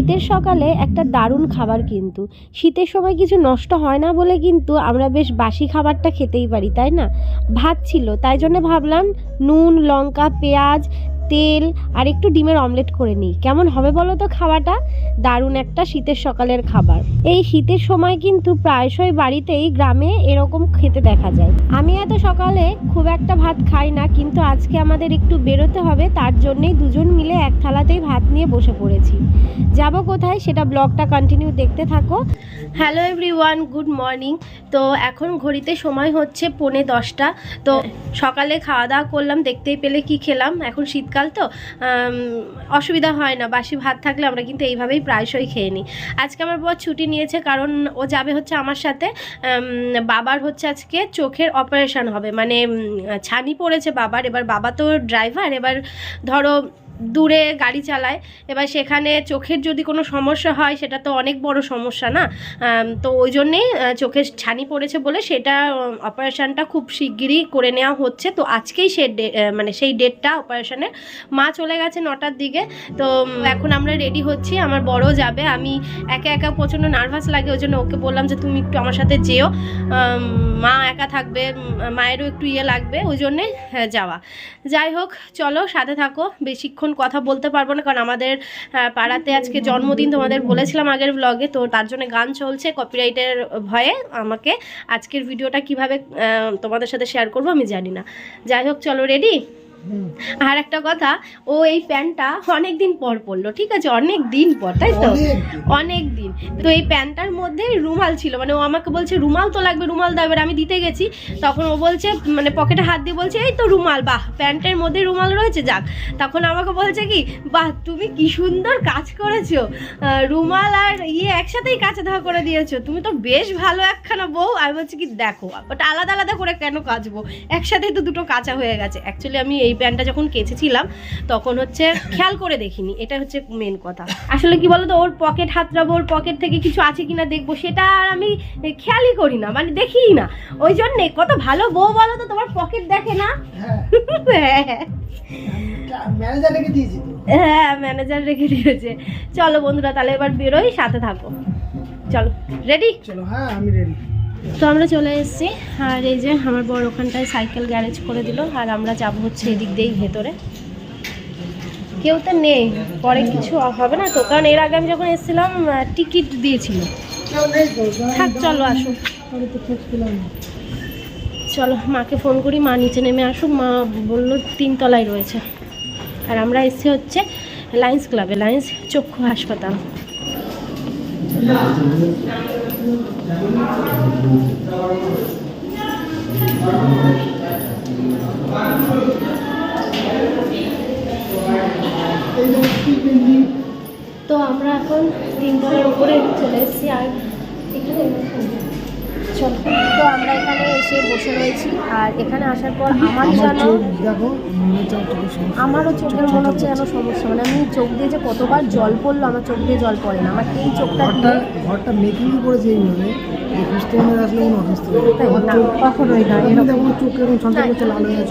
শীতের সকালে একটা দারুণ খাবার কিন্তু। শীতের সময় কিছু নষ্ট হয় না বলে কিন্তু আমরা বেশ বাসি খাবারটা খেতেই পারি, তাই না? ভাত ছিল, তাই জন্য ভাবলাম নুন, লঙ্কা, পেঁয়াজ, তেল আর একটু ডিমের অমলেট করে নিই। কেমন হবে বলো তো খাওয়াটা? দারুণ একটা শীতের সকালের খাবার। এই শীতের সময় কিন্তু প্রায়শই বাড়িতেই গ্রামে এরকম খেতে দেখা যায়। আমি এত সকালে খুব একটা ভাত খাই না, কিন্তু আজকে আমাদের একটু বেরোতে হবে, তার জন্যেই দুজন মিলে এক থালাতেই ভাত নিয়ে বসে পড়েছি। যাব কোথায়? সেটা ব্লগটা কন্টিনিউ দেখতে থাকো। হ্যালো এভরিওয়ান গুড মর্নিং তো এখন ঘড়িতে সময় হচ্ছে পৌনে দশটা। তো সকালে খাওয়া দাওয়া করলাম, দেখতেই পেলে কি খেলাম। এখন শীতকাল তো অসুবিধা হয় না। বাসি ভাত থাকলে আমরা কিন্তু এইভাবেই প্রায়শই খেয়ে নিই। আজকে আমার বর ছুটি নিয়েছে কারণ ও যাবে হচ্ছে আমার সাথে বাবার হচ্ছে আজকে চোখের অপারেশন হবে। মানে ছানি পড়েছে বাবার। এবার বাবা তো ড্রাইভার এবার ধরো দূরে গাড়ি চালায়। এবার সেখানে চোখের যদি কোনো সমস্যা হয়, সেটা তো অনেক বড় সমস্যা না? তো ওই জন্যেই চোখের ছানি পড়েছে বলে সেটা অপারেশানটা খুব শিগগিরই করে নেওয়া হচ্ছে। তো আজকেই সে মানে সেই ডেটটা অপারেশনের মা চলে গেছে নটার দিকে। তো এখন আমরা রেডি হচ্ছি। আমার বড় যাবে। আমি একা একা প্রচণ্ড নার্ভাস লাগে। ওই জন্য ওকে বললাম যে, তুমি একটু আমার সাথে যেও। মা একা থাকবে। মায়েরও একটু ইয়ে লাগবে। ওই জন্যে যাওয়া। যাই হোক, চলো সাথে থাকো। বেশিক্ষণ কথা বলতে পারব না, কারণ আমাদের পাড়াতে আজকে জন্মদিন তোমাদের বলেছিলাম আগের ব্লগে তো তার জন্য গান চলছে কপিরাইটের ভয়ে আমাকে। আজকের ভিডিওটা কীভাবে তোমাদের সাথে শেয়ার করব আমি জানি না। যাই হোক, চলো রেডি আর একটা কথা ও এই প্যান্টটা অনেক দিন পর পরলো ঠিক আছে? অনেক দিন পর তাই তো? অনেক দিন তো এই প্যান্টটার মধ্যে রুমাল ছিল মানে ও আমাকে বলছে রুমাল তো লাগবে রুমাল দাও। এবার আমি দিতে গেছি। তখন ও বলছে মানে পকেটে হাত দিয়ে বলছে এই তো রুমাল বাহ প্যান্টের মধ্যে রুমাল রয়েছে যাক। তখন আমাকে বলছে কি বাহ তুমি কি সুন্দর কাজ করেছ। রুমাল আর ইয়ে একসাথেই কাছে ধোয়া করে দিয়েছ। তুমি তো বেশ ভালো একখানা বউ। আমি বলছি কি দেখো ওটা আলাদা আলাদা করে কেন কাচবো? একসাথেই তো দুটো কাঁচা হয়ে গেছে। অ্যাকচুয়ালি আমি এই প্যান্টটা যখন কেচেছিলাম তখন হচ্ছে খেয়াল করে দেখিনি। এটা হচ্ছে মেন কথা। আসলে কি বলতো ওর পকেট হাতড়াবো ওর পকেট থেকে কিছু আছে কিনা দেখব সেটা আর আমি খেয়ালই করি না মানে দেখিই না। ওই জন্যে কত ভালো বউ বলো তো তোমার পকেট দেখে না? হ্যাঁ। ম্যানেজার হ্যাঁ ম্যানেজার রেখে দিয়েছে। চলো বন্ধুরা তাহলে এবার বেরোই সাথে থাকো। চলো রেডি চলো হ্যাঁ আমি রেডি তো আমরা চলে এসেছি, আর এই যে আমার বড় ওখানটায় সাইকেল গ্যারেজ করে দিল, আর আমরা যাব হচ্ছে এদিক দিয়েই ভেতরে। কেউ তো নেই, পরে কিছু হবে না তো, কারণ এর আগে আমি যখন এসেছিলাম টিকিট দিয়েছিল। থাক, চলো না চলো, মাকে ফোন করি, মা নিচে নেমে আসুক, মা বলল তিনতলায় রয়েছে। আর আমরা এসেছি হচ্ছে লায়েন্স ক্লাবে লায়েন্স চক্ষু হাসপাতাল। তো আমরা এখন তিনতলার উপরে চলে এসেছি আর এখানে চলো। তো আমরা এখানে এসে বসে রয়েছি। আর এখানে আসার পর আমার যেন। আমারও চোখের মনে হচ্ছে যেন সমস্যা। মানে আমি চোখ দিয়ে যে কতবার জল পড়ল আমার চোখ দিয়ে জল পড়ে না। আমার এই চোখটা ঘরটা দিয়ে ঘরটা মেকিং করেছে এইভাবে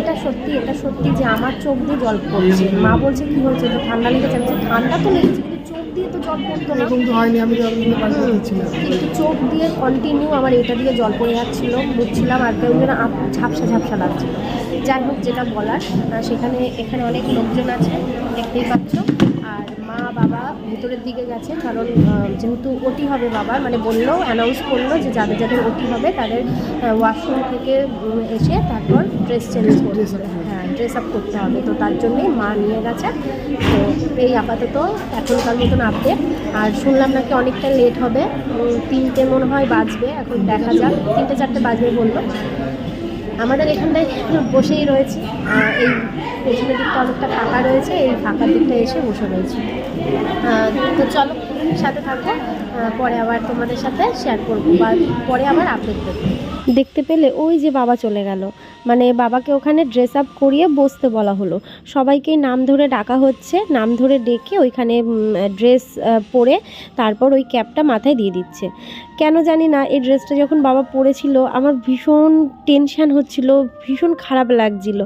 এটা সত্যি এটা সত্যি যে আমার চোখ দিয়ে জল পড়ছে। মা বলছে কি হয়েছে? তো ঠান্ডা লেগেছে? ঠান্ডা তো লেগেছে কিন্তু দিয়ে তো জল পড়তো না। এরকম তো হয়নি আমি তো আপনাদের পাশে দিচ্ছি না। কিন্তু চোখ দিয়ে কন্টিনিউ আমার এটা দিয়ে জল পড়ে যাচ্ছিল মুছছিলাম আর কেউ যেন আপ- ঝাপসা ঝাপসা লাগছিল যাই হোক যেটা বলার আহ, সেখানে এখানে অনেক লোকজন আছে দেখতেই পাচ্ছ। আর মা বাবা ভিতরের দিকে গেছে কারণ আহ, যেহেতু ওটি হবে বাবার মানে বলল অ্যানাউন্স করল যে যাদের যাদের ওটি হবে তাদের ওয়াশরুম থেকে উম, এসে তারপর ড্রেস চেঞ্জ করতে হবে হ্যাঁ ড্রেস আপ করতে হবে। তো তার জন্যই মা নিয়ে গেছে। তো এই আপাতত এখনকার মতন আপডেট আর শুনলাম নাকি অনেকটা লেট হবে। তিনটে মনে হয় বাজবে। এখন দেখা যাক। তিনটে চারটে বাজবে বলল। আমাদের এখানটায় বসেই রয়েছে। এই পেছনের দিকটা অনেকটা ফাঁকা রয়েছে। এই ফাঁকার দিকটা এসে বসে রয়েছে। তো চলো সাথে আহ, পরে আবার তোমাদের সাথে শেয়ার করব বা পরে আবার আপডেট দেবো দেখতে পেলে ওই যে বাবা চলে গেল। মানে বাবাকে ওখানে ড্রেস আপ করিয়ে বসতে বলা হলো। সবাইকে নাম ধরে ডাকা হচ্ছে, নাম ধরে ডেকে ওইখানে ড্রেস পরে তারপর ওই ক্যাপটা মাথায় দিয়ে দিচ্ছে। কেন জানি না, এই ড্রেসটা যখন বাবা পরেছিল, আমার ভীষণ টেনশান হচ্ছিল, ভীষণ খারাপ লাগছিল।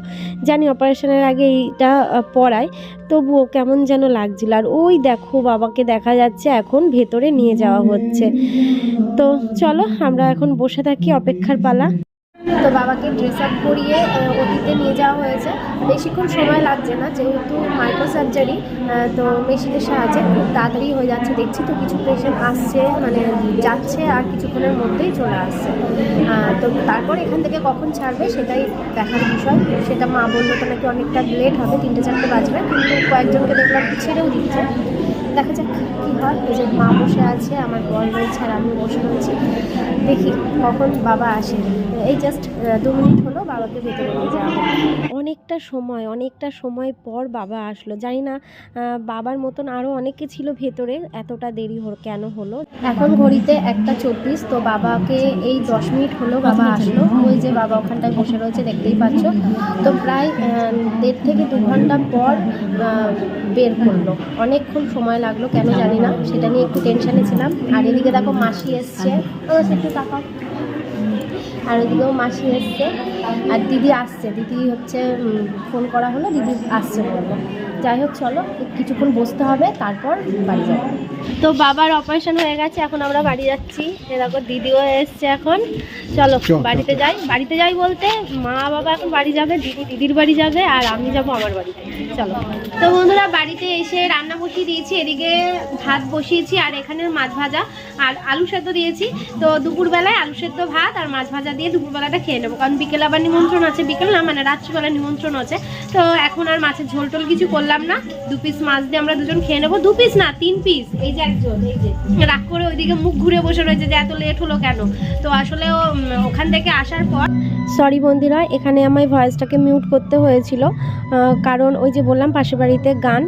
জানি অপারেশনের আগে এইটা পরায় তবুও কেমন যেন লাগছিল। আর ওই দেখো বাবাকে দেখা যাচ্ছে এখন ভেতরে নিয়ে যাওয়া হচ্ছে। তো চলো, আমরা এখন বসে থাকি অপেক্ষার পালা। তো বাবাকে ড্রেস আপ করিয়ে অতীতে নিয়ে যাওয়া হয়েছে। বেশিক্ষণ সময় লাগছে না, যেহেতু মাইক্রো সার্জারি তো মেশিনের সাহায্যে খুব তাড়াতাড়ি হয়ে যাচ্ছে। দেখছি তো কিছু পেশেন্ট আসছে মানে যাচ্ছে আর কিছুক্ষণের মধ্যেই চলে আসছে। তো তারপর এখান থেকে কখন ছাড়বে সেটাই দেখার বিষয়। সেটা মা বলল তো নাকি অনেকটা লেট হবে, তিনটে চারটে বাজবে, কিন্তু কয়েকজনকে দেখলাম ছেড়েও দিচ্ছে। দেখা যাক কী হয়। এই যে মা বসে আছে, আমার বর রয়েছে আর আমি বসে রয়েছি। দেখি কখন বাবা আসে। এই জাস্ট দু মিনিট হলো বাবাকে ভেতরে নিয়ে যাওয়া অনেকটা সময় অনেকটা সময় পর বাবা আসলো। জানি না বাবার মতন আরও অনেকে ছিল ভেতরে, এতটা দেরি কেন হলো? এখন ঘড়িতে একটা চব্বিশ, তো বাবাকে এই দশ মিনিট হলো বাবা আসলো। ওই যে বাবা ওখানটায় বসে রয়েছে, দেখতেই পাচ্ছ। তো প্রায় দেড় থেকে দু ঘণ্টা পর বের করল। অনেকক্ষণ সময় লাগল কেন জানি না, সেটা নিয়ে একটু টেনশনে ছিলাম। আর এদিকে দেখো মাসি এসছে। একটু তাকাও। আর ওদিকেও মাসি এসছে। আর দিদি আসছে। দিদি হচ্ছে ফোন করা হলো দিদি আসছে বলল। যাই হোক চলো কিছুক্ষণ বসতে হবে তারপর বাড়ি যাব। তো বাবার অপারেশন হয়ে গেছে এখন আমরা বাড়ি যাচ্ছি। এরকম দিদিও এসছে এখন। চলো বাড়িতে যাই। বাড়িতে যাই বলতে মা বাবা এখন বাড়ি যাবে দিদি দিদির বাড়ি যাবে আর আমি যাব আমার বাড়িতে। চলো। তো বন্ধুরা বাড়িতে এসে রান্না বসিয়ে দিয়েছি এদিকে ভাত বসিয়েছি আর এখানে মাছ ভাজা আর আলু সেদ্ধ দিয়েছি। তো দুপুরবেলায় আলু সেদ্ধ ভাত আর মাছ ভাজা দিয়ে দুপুরবেলাটা খেয়ে নেব। কারণ বিকেলে আবার নিমন্ত্রণ আছে। বিকেল না মানে রাত্রিবেলা নিমন্ত্রণ আছে। তো এখন আর মাছের ঝোল টোল কিছু করলাম না। দু পিস মাছ দিয়ে আমরা দুজন খেয়ে নেব। দু পিস না, তিন পিস এই যে একজন, এই যে। রাগ করে ওইদিকে মুখ ঘুরে বসে রয়েছে যে এত লেট হলো কেন? তো আসলে ওখান থেকে আসার পর সরি বন্দিরা এখানে আমায় ভয়েসটাকে মিউট করতে হয়েছিল। কারণ ওই যে বললাম, পাশের বাড়িতে গান।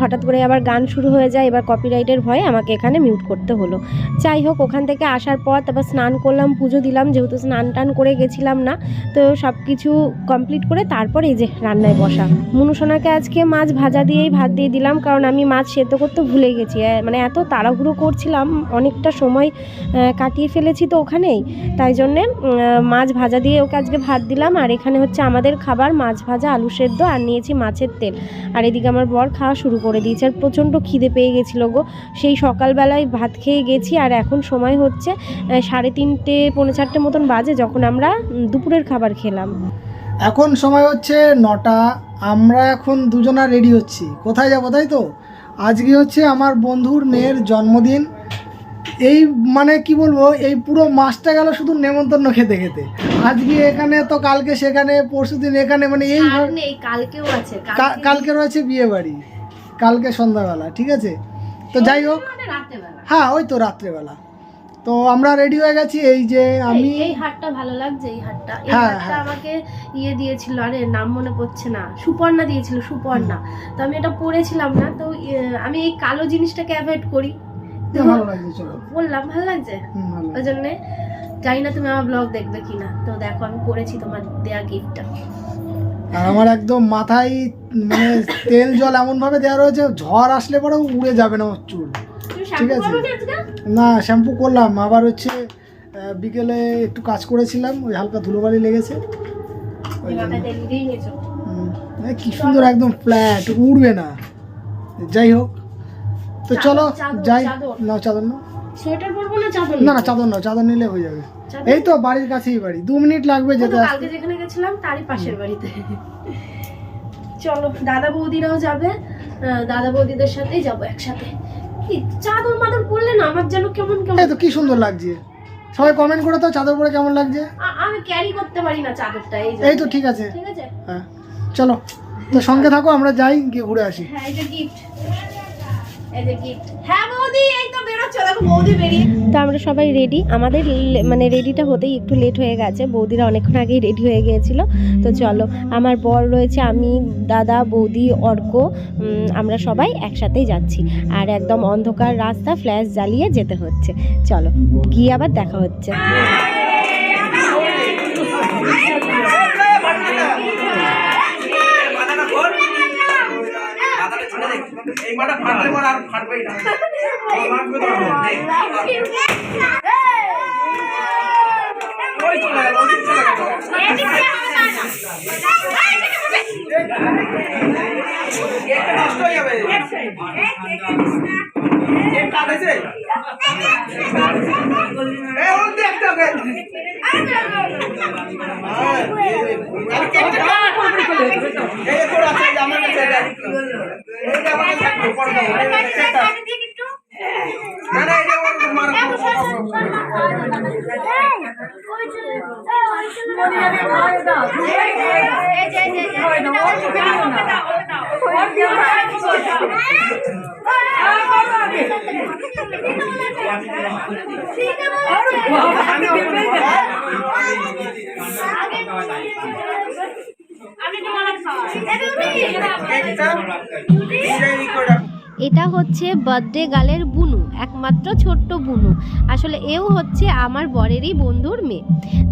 হঠাৎ করে আবার গান শুরু হয়ে যায়। এবার কপিরাইটের ভয়ে আমাকে এখানে মিউট করতে হলো। যাই হোক, ওখান থেকে আসার পর তারপর স্নান করলাম, পুজো দিলাম। যেহেতু স্নান টান করে গেছিলাম না, তো সব কিছু কমপ্লিট করে তারপর এই যে রান্নায় বসা। মনুসোনাকে আজকে মাছ ভাজা দিয়েই ভাত দিয়ে দিলাম, কারণ আমি মাছ সেদ্ধ করতে ভুলে গেছি। মানে এত তাড়াহুড়ো করছিলাম, অনেকটা সময় কাটিয়ে ফেলেছি তো ওখানেই। তাই জন্যে মাছ ভাজা দিয়ে ওকে আজকে ভাত দিলাম, আর এখানে হচ্ছে আমাদের খাবার মাছ ভাজা, আলু সেদ্ধ, আর নিয়েছি মাছের তেল। আর এদিকে আমার বর খাওয়া শুরু করে দিয়েছে, আর প্রচণ্ড খিদে পেয়ে গেছিল গো। সেই সকালবেলায় ভাত খেয়ে গেছি, আর এখন সময় হচ্ছে সাড়ে তিনটে, পৌনে চারটে মতন বাজে। যখন আমরা দুপুরের খাবার খেলাম। এখন সময় হচ্ছে নটা আমরা এখন দুজনা রেডি হচ্ছি। কোথায় যাব তাই তো? আজকে হচ্ছে আমার বন্ধুর মেয়ের জন্মদিন। এই মানে কি বলব এই পুরো মাসটা গেল শুধু নেমন্তন্ন খেতে খেতে। আজকে এখানে তো কালকে সেখানে পরশুদিন এখানে মানে এই কালকেও আছে কালকে রয়েছে বিয়ে বাড়ি। কালকে সন্ধ্যাবেলা ঠিক আছে? তো যাই হোক। মানে হ্যাঁ ওই তো রাত্রেবেলা। তো আমরা রেডি হয়ে গেছি এই যে আমি এই হাটটা ভালো লাগছে এই হাটটা এই হ্যাঁ, হাটটা হ্যাঁ। আমাকে ইয়ে দিয়েছিল আরে নাম মনে পড়ছে না সুপর্ণা দিয়েছিল সুপর্ণা। তো আমি এটা পরেছিলাম না তো আমি এই কালো জিনিসটাকে অ্যাভয়েড করি। ভালো লাগছে চলো। বললাম ভালো লাগছে? ওই জন্যে জানি না তুমি আমার ব্লগ দেখবে কিনা। তো দেখো আমি পরেছি তোমার দেয়া গিফটটা আর আমার একদম মাথায় মানে তেল জল এমন ভাবে দেওয়া রয়েছে ঝড় আসলে পরেও উড়ে যাবে না আমার চুল। ঠিক আছে। না শ্যাম্পু করলাম। আবার হচ্ছে বিকেলে একটু কাজ করেছিলাম ওই হালকা ধুলোবালি লেগেছে। কি সুন্দর একদম ফ্ল্যাট উড়বে না। যাই হোক। তো চলো যাই। চাদর। না চাদর না। সোয়েটার পরবো না চাদর না না চাদর না চাদর নিলে হয়ে যাবে। এই তো বাড়ির কাছেই বাড়ি। দু মিনিট লাগবে যেতে কালকে যেখানে গেছিলাম তারই পাশের বাড়িতে। চলো দাদা বৌদিরাও যাবে। দাদা বৌদিদের সাথেই যাব একসাথে। কি চাদর মাদর পরলে না আমার যেন কেমন কেমন এই তো কি সুন্দর লাগছে। সবাই কমেন্ট করে তো চাদর পরে কেমন লাগছে। আমি ক্যারি করতে পারি না চাদরটা এই এই তো ঠিক আছে। ঠিক আছে? হ্যাঁ। চলো তো সঙ্গে থাকো আমরা যাই গিয়ে ঘুরে আসি। হ্যাঁ এটা গিফট বেরিয়ে। তো আমরা সবাই রেডি আমাদের মানে রেডিটা হতেই একটু লেট হয়ে গেছে। বৌদিরা অনেকক্ষণ আগেই রেডি হয়ে গিয়েছিল। তো চলো, আমার বর রয়েছে, আমি, দাদা, বৌদি, অর্ক আমরা সবাই একসাথেই যাচ্ছি। আর একদম অন্ধকার রাস্তা ফ্ল্যাশ জ্বালিয়ে যেতে হচ্ছে। চলো, গিয়ে আবার দেখা হচ্ছে। ডিমাটা ফাটলে পরে আর ফাটবেই না নষ্ট হয়ে যাবে কেক কাটেছে এটা হচ্ছে বার্থডে গালের বুনু একমাত্র ছোট্ট বুনু। আসলে এও হচ্ছে আমার বরেরই বন্ধুর মেয়ে।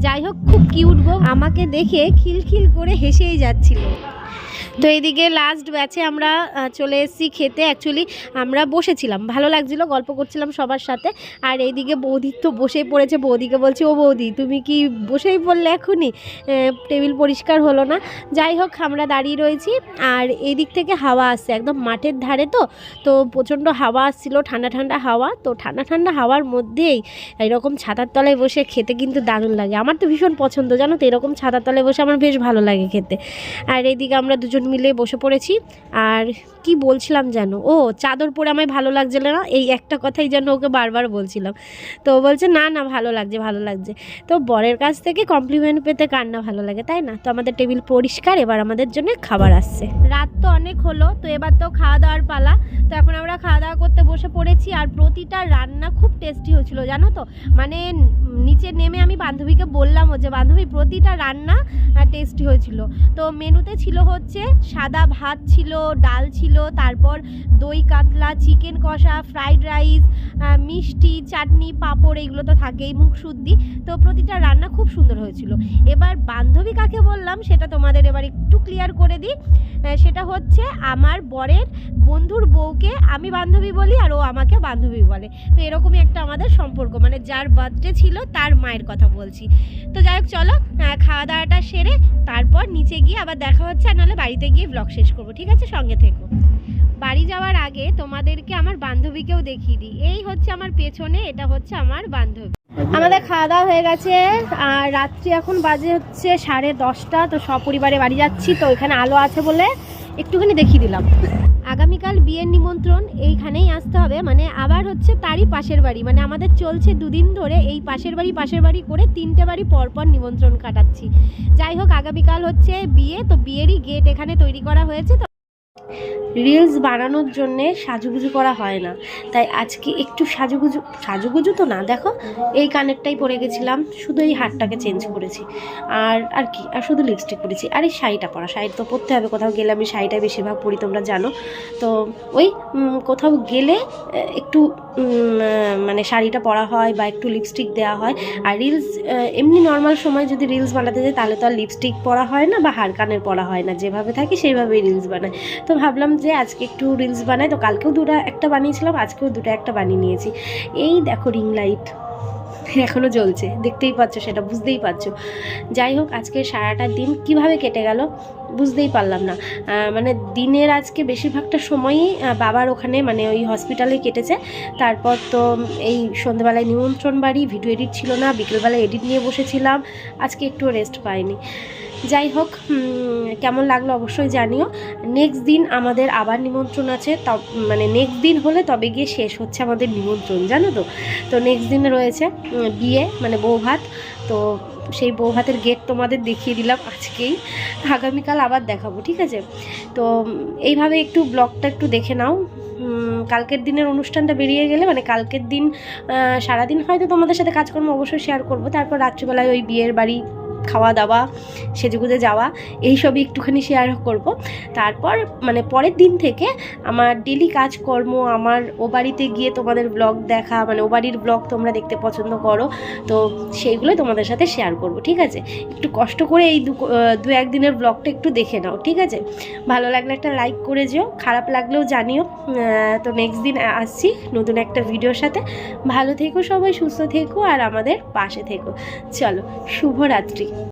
যাই হোক খুব কিউট গো আমাকে দেখে খিলখিল করে হেসেই যাচ্ছিল। তো এইদিকে লাস্ট ব্যাচে আমরা চলে এসেছি খেতে। অ্যাকচুয়ালি আমরা বসেছিলাম। ভালো লাগছিল, গল্প করছিলাম সবার সাথে। আর এইদিকে বৌদি তো বসেই পড়েছে। বৌদিকে বলছে, ও বৌদি, তুমি কি বসেই পড়লে এখনই? টেবিল পরিষ্কার হলো না। যাই হোক, আমরা দাঁড়িয়ে রয়েছি। আর এই দিক থেকে হাওয়া আসছে। একদম মাঠের ধারে তো। তো প্রচণ্ড হাওয়া আসছিল, ঠান্ডা ঠান্ডা হাওয়া। তো ঠান্ডা ঠান্ডা হাওয়ার মধ্যেই এরকম ছাতার তলায় বসে খেতে কিন্তু দারুণ লাগে। আমার তো ভীষণ পছন্দ, জানো তো? এরকম ছাতার তলায় বসে আমার বেশ ভালো লাগে খেতে। আর এইদিকে আমরা দুজন মিলে বসে পড়েছি। আর কি বলছিলাম যেন? ও, চাদর পরে আমায় ভালো লাগছিল না? এই একটা কথাই যেন ওকে বারবার বলছিলাম। তো বলছে, না না, ভালো লাগছে ভালো লাগছে। তো বরের কাছ থেকে কমপ্লিমেন্ট পেতে কার না ভালো লাগে, তাই না? তো আমাদের টেবিল পরিষ্কার, এবার আমাদের জন্য খাবার আসছে। রাত তো অনেক হলো, তো এবার তো খাওয়া দাওয়ার পালা। তো এখন আমরা খাওয়া দাওয়া করতে বসে পড়েছি, আর প্রতিটা রান্না খুব টেস্টি হয়েছিল, জানো তো? মানে নিচে নেমে আমি বান্ধবীকে বললামও যে, বান্ধবী, প্রতিটা রান্না টেস্টি হয়েছিল। তো মেনুতে ছিল হচ্ছে, সাদা ভাত ছিল, ডাল ছিল তারপর দই, কাতলা চিকেন কষা ফ্রাইড রাইস মিষ্টি, চাটনি, পাঁপড়, এগুলো তো থাকেই মুখ শুদ্ধি। তো প্রতিটা রান্না খুব সুন্দর হয়েছিল। এবার বান্ধবী কাকে বললাম সেটা তোমাদের এবার একটু ক্লিয়ার করে দিই। সেটা হচ্ছে আমার বরের বন্ধুর বউকে আমি বান্ধবী বলি আর ও আমাকে বান্ধবী বলে। তো এরকমই একটা আমাদের সম্পর্ক। মানে যার বার্থডে ছিল তার মায়ের কথা বলছি। তো যাই হোক, চলো খাওয়া দাওয়াটা সেরে তারপর নিচে গিয়ে আবার দেখা হচ্ছে আর নাহলে বাড়িতে গিয়ে ব্লগ শেষ করব। ঠিক আছে? সঙ্গে থেকো। বাড়ি যাওয়ার আগে তোমাদেরকে আমার বান্ধবীকেও দেখিয়ে দিই। এই হচ্ছে আমার পেছনে এটা হচ্ছে আমার বান্ধবী। আমাদের খাওয়া দাওয়া হয়ে গেছে আর রাত্রি এখন বাজে হচ্ছে সাড়ে দশটা তো সপরিবারে বাড়ি যাচ্ছি তো এখানে আলো আছে বলে একটুখানি দেখিয়ে দিলাম। আগামীকাল বিয়ের নিমন্ত্রণ এইখানেই আসতে হবে মানে আবার হচ্ছে তারই পাশের বাড়ি মানে আমাদের চলছে দুদিন ধরে এই পাশের বাড়ি পাশের বাড়ি করে তিনটে বাড়ি পরপর নিমন্ত্রণ কাটাচ্ছি। যাই হোক আগামীকাল হচ্ছে বিয়ে তো বিয়েরই গেট এখানে তৈরি করা হয়েছে তো রিলস বানানোর জন্যে সাজুগুজু করা হয় না। তাই আজকে একটু সাজুগুজু সাজুগুজু তো না, দেখো, এই কানেরটাই পরে গেছিলাম, শুধু এই হারটাকে চেঞ্জ করেছি। আর আর কি, আর শুধু লিপস্টিক পরেছি। আর এই শাড়িটা পরা শাড়ি তো পরতে হবে, কোথাও গেলে আমি শাড়িটাই বেশিরভাগ পরি, তোমরা জানো। তো ওই কোথাও গেলে একটু মানে শাড়িটা পরা হয় বা একটু লিপস্টিক দেওয়া হয়। আর রিলস এমনি নর্মাল সময় যদি রিলস বানাতে যাই, তাহলে তো আর লিপস্টিক পরা হয় না বা হার কানের পরা হয় না। যেভাবে থাকি, সেইভাবেই রিলস বানায় তো ভাবলাম যে আজকে একটু রিলস বানাই, তো কালকেও দুটো একটা বানিয়েছিলাম, আজকেও দুটো একটা বানিয়ে নিয়েছি। এই দেখো রিং লাইট এখনও জ্বলছে, দেখতেই পাচ্ছ, সেটা বুঝতেই পারছ। যাই হোক আজকে সারাটা দিন কীভাবে কেটে গেল বুঝতেই পারলাম না। মানে দিনের আজকে বেশিরভাগটা সময়ই বাবার ওখানে মানে ওই হসপিটালে কেটেছে। তারপর তো এই সন্ধ্যেবেলায় নিমন্ত্রণ বাড়ি ভিডিও এডিট ছিল না, বিকেলবেলায় এডিট নিয়ে বসেছিলাম। আজকে একটু রেস্ট পাইনি। যাই হোক কেমন লাগল অবশ্যই জানিও। নেক্সট দিন আমাদের আবার নিমন্ত্রণ আছে। মানে নেক্সট দিন হলে তবে গিয়ে শেষ হচ্ছে আমাদের নিমন্ত্রণ, জানো তো? তো নেক্সট দিনে রয়েছে বিয়ে মানে বউ ভাত তো সেই বউ ভাতের গেট তোমাদের দেখিয়ে দিলাম আজকেই। আগামীকাল আবার দেখাবো, ঠিক আছে? তো এইভাবে একটু ব্লগটা একটু দেখে নাও। কালকের দিনের অনুষ্ঠানটা বেরিয়ে গেলে মানে কালকের দিন সারাদিন হয়তো তোমাদের সাথে কাজকর্ম অবশ্যই শেয়ার করব। তারপর রাত্রিবেলায় ওই বিয়ের বাড়ি খাওয়া দাওয়া সেজেগুজে যাওয়া, এইসবই একটুখানি শেয়ার করব। তারপর মানে পরের দিন থেকে আমার ডেলি কাজকর্ম, আমার ও বাড়িতে গিয়ে তোমাদের ব্লগ দেখা মানে ও বাড়ির ব্লগ তোমরা দেখতে পছন্দ করো, তো সেইগুলো তোমাদের সাথে শেয়ার করব, ঠিক আছে? একটু কষ্ট করে এই দু একদিনের ব্লগটা একটু দেখে নাও, ঠিক আছে? ভালো লাগলে একটা লাইক করে যেও, খারাপ লাগলেও জানিও। তো নেক্সট দিন আসছি নতুন একটা ভিডিওর সাথে। ভালো থেকো সবাই, সুস্থ থেকো আর আমাদের পাশে থেকো। চলো, শুভরাত্রি।